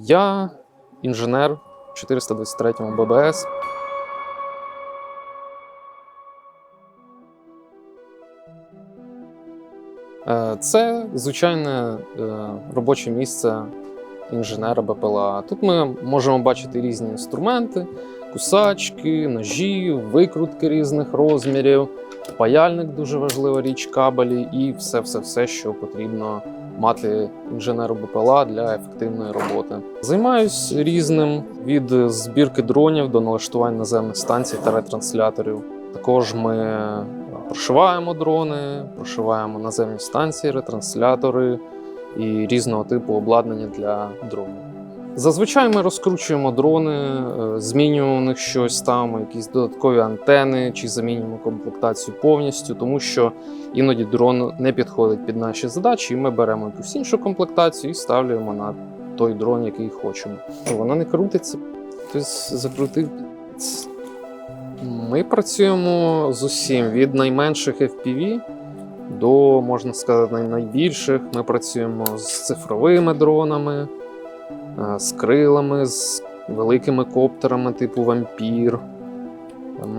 Я інженер 423 ББС. Е, Це звичайне е, робоче місце інженера БПЛА. Тут ми можемо бачити різні інструменти, кусачки, ножі, викрутки різних розмірів, паяльник дуже важлива річ, кабелі і все-все-все, що потрібно мати інженеру БПЛА для ефективної роботи. Займаюсь різним від збірки дронів до налаштувань наземних станцій та ретрансляторів. Також ми прошиваємо дрони, прошиваємо наземні станції, ретранслятори і різного типу обладнання для дронів. Зазвичай ми розкручуємо дрони, е, змінюємо у них щось, ставимо якісь додаткові антени чи замінюємо комплектацію повністю, тому що іноді дрон не підходить під наші задачі, і ми беремо якусь іншу комплектацію і ставлюємо на той дрон, який хочемо. Вона не крутиться, хтось закрутив. Ми працюємо з усім від найменших FPV до, можна сказати, найбільших. Ми працюємо з цифровими дронами, з крилами, з великими коптерами типу вампір.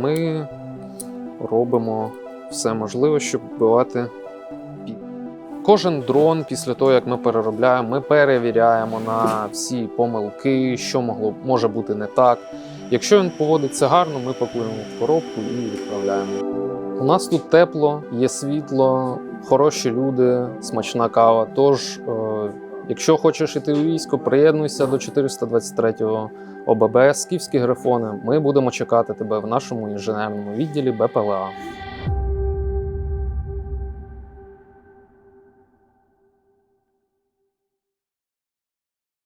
Ми робимо все можливе, щоб вбивати пі- Кожен дрон, після того, як ми переробляємо, ми перевіряємо на всі помилки, що могло може бути не так. Якщо він поводиться гарно, ми пакуємо в коробку і відправляємо. У нас тут тепло, є світло, хороші люди, смачна кава. Тож, е, якщо хочеш іти у військо, приєднуйся до 423-го ОББ Скіфські грифони. Ми будемо чекати тебе в нашому інженерному відділі БПЛА.